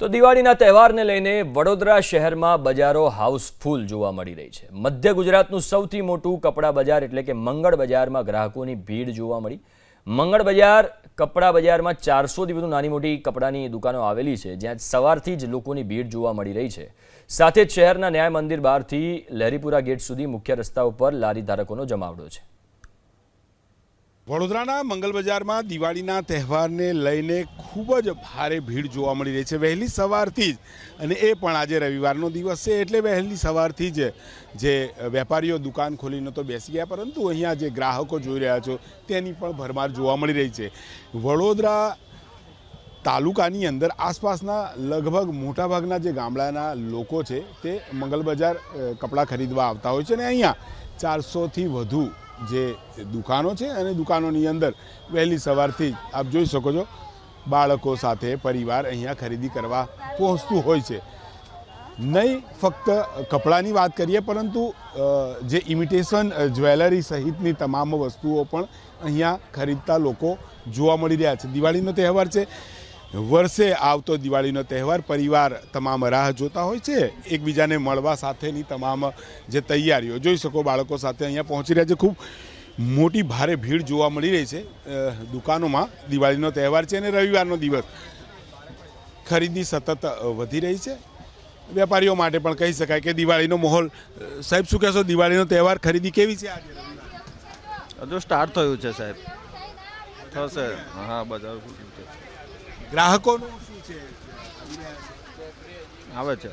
તો દિવાળીના તહેવારને લઈને વડોદરા શહેરમાં બજારો હાઉસફુલ જોવા મળી રહી છે. મધ્ય ગુજરાતનું સૌથી મોટું કપડાં બજાર એટલે કે મંગળ બજારમાં ગ્રાહકોની ભીડ જોવા મળી. મંગળ બજાર કપડાં બજારમાં ચારસોથી વધુ નાની મોટી કપડાની દુકાનો આવેલી છે, જ્યાં સવારથી જ લોકોની ભીડ જોવા મળી રહી છે. સાથે જ શહેરના ન્યાય મંદિર બહારથી લહેરીપુરા ગેટ સુધી મુખ્ય રસ્તા ઉપર લારી ધારકોનો જમાવડો છે. વડોદરાના મંગલ બજારમાં દિવાળીના તહેવારને લઈને ખૂબ જ ભારે ભીડ જોવા મળી રહી છે. વહેલી સવારથી જ અને એ પણ આજે રવિવારનો દિવસ છે એટલે વહેલી સવારથી જ જે વેપારીઓ દુકાન ખોલીને તો બેસી ગયા, પરંતુ અહીંયા જે ગ્રાહકો જોઈ રહ્યા છો તેની પણ ભરમાર જોવા મળી રહી છે. વડોદરા તાલુકાની અંદર આસપાસના લગભગ મોટાભાગના જે ગામડાના લોકો છે તે મંગલ બજાર કપડાં ખરીદવા આવતા હોય છે અને અહીંયા ચારસોથી વધુ જે દુકાનો છે અને દુકાનોની અંદર વહેલી સવારથી જ આપ જોઈ શકો છો, બાળકો સાથે પરિવાર અહીંયા ખરીદી કરવા પહોંચતું હોય છે. નહીં ફક્ત કપડાની વાત કરીએ, પરંતુ જે ઇમિટેશન જ્વેલરી સહિતની તમામ વસ્તુઓ પણ અહીંયા ખરીદતા લોકો જોવા મળી રહ્યા છે. દિવાળીનો તહેવાર છે. વર્ષે આવતો દિવાળીનો તહેવાર પરિવાર તમામ રાહ જોતા હોય છે. એકબીજાને મળવા સાથેની તમામ જે તૈયારીઓ, જોઈ શકો બાળકો સાથે અહીંયા પહોંચી રહ્યા છે. ખૂબ મોટી ભારે ભીડ જોવા મળી રહી છે દુકાનોમાં દિવાળીનો તહેવાર છે અને રવિવારનો દિવસ. ખરીદી સતત વધી રહી છે. વેપારીઓ માટે પણ કહી શકાય કે દિવાળીનો માહોલ સાહેબ શું કહેશો? દિવાળીનો તહેવાર ખરીદી કેવી છે આજે? હજુ સ્ટાર્ટ થયું છે સાહેબ. થશે. હા, બજાર ગ્રાહકોનું શું છે? આવે છે.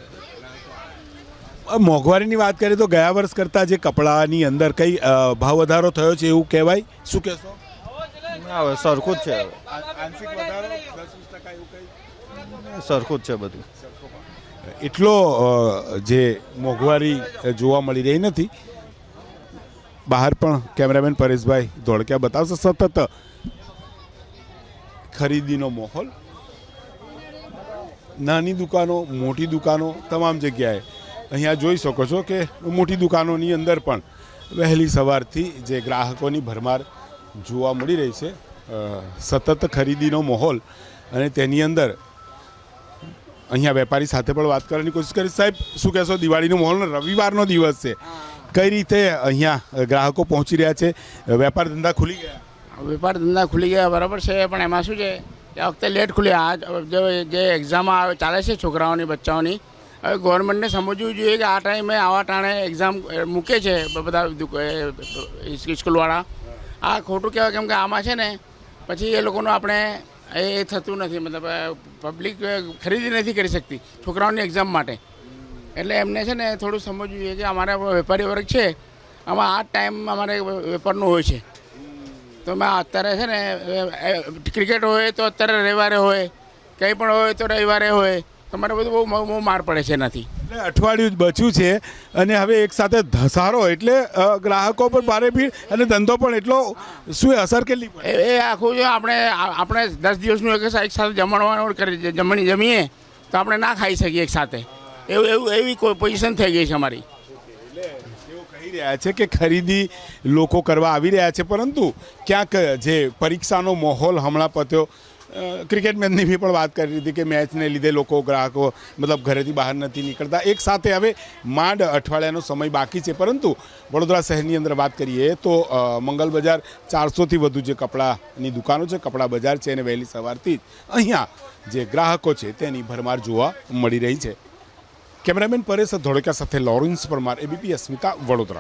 મોંઘવારીની વાત કરીએ તો ગયા વર્ષ કરતાં જે કપડાની અંદર કઈ ભાવ વધારો થયો છે એવું કહેવાય? શું કહેશો? હવે સરખું જ છે આંશિક વધારો ટકા એવું કંઈ? સરખું જ છે બધું. એટલો જે મોંઘવારી જોવા મળી રહી નથી. બહાર પણ કેમેરામેન પરેશભાઈ ધોળકિયા બતાવશે સતત ખરીદીનો માહોલ નાની દુકાનો મોટી દુકાનો તમામ જગ્યાએ. અહીંયા જોઈ શકો છો કે મોટી દુકાનોની અંદર પણ વહેલી સવારથી જે ગ્રાહકોની ભરમાર જોવા મળી રહી છે સતત ખરીદીનો માહોલ અને તેની અંદર અહીંયા વેપારી સાથે પણ વાત કરવાની કોશિશ કરી. સાહેબ શું કહેશો? દિવાળીનો માહોલ રવિવારનો દિવસ છે. કઈ રીતે અહીંયા ગ્રાહકો પહોંચી રહ્યા છે? વેપાર ધંધા ખુલી ગયા. વેપાર ધંધા ખુલી ગયા, બરાબર છે, પણ એમાં શું છે કે આ વખતે લેટ ખુલી આ જે જે એક્ઝામ આવે, ચાલે છે છોકરાઓની, બચ્ચાઓની, હવે ગવર્મેન્ટને સમજવું જોઈએ કે આ ટાઈમે આવા ટાણે એક્ઝામ મૂકે છે બધા સ્કૂલવાળા આ ખોટું કહેવાય કેમ કે આમાં છે ને, પછી એ લોકોનું આપણે એ થતું નથી, મતલબ પબ્લિક ખરીદી નથી કરી શકતી છોકરાઓની એક્ઝામ માટે. એટલે એમને છે ને થોડું સમજવું જોઈએ કે અમારા વેપારી વર્ગ છે, આમાં આ ટાઈમ અમારે વેપારનું હોય છે. તો મેં અત્યારે છે ને ક્રિકેટ હોય તો અત્યારે રવિવારે હોય કંઈ પણ હોય તો રવિવારે હોય તો મને બધું બહુ બહુ માર પડે છે નથી એટલે અઠવાડિયું જ બચ્યું છે અને હવે એક સાથે ધસારો એટલે ગ્રાહકો પર ભારે ભીડ અને ધંધો પણ એટલો શું અસર કેટલી પડે? એ આખું જો આપણે આપણે દસ દિવસનું એક એક સાથે જમણવાનું કરી જમણી જમીએ તો આપણે ના ખાઈ શકીએ એક સાથે. એવું એવું એવી કોઈ પોઝિશન થઈ ગઈ છે અમારી. કહી રહ્યા છે કે ખરીદી લોકો કરવા આવી રહ્યા છે. પરંતુ ક્યાંક જે પરીક્ષાનો માહોલ હમણાં પત્યો ક્રિકેટ મેચની બી પણ વાત કરી હતી કે મેચને લીધે લોકો ગ્રાહકો મતલબ ઘરેથી બહાર નથી નીકળતા. એક સાથે હવે માંડ અઠવાડિયાનો સમય બાકી છે. પરંતુ વડોદરા શહેરની અંદર વાત કરીએ તો મંગલ બજાર ચારસોથી વધુ જે કપડાની દુકાનો છે, કપડાં બજાર છે એને વહેલી સવારથી જ અહીંયા જે ગ્રાહકો છે તેની ભરમાર જોવા મળી રહી છે. કેમેરામેન પરેશ ધોળકા સાથે લોરેન્સ પરમાર એબીપી અસ્મિતા વડોદરા.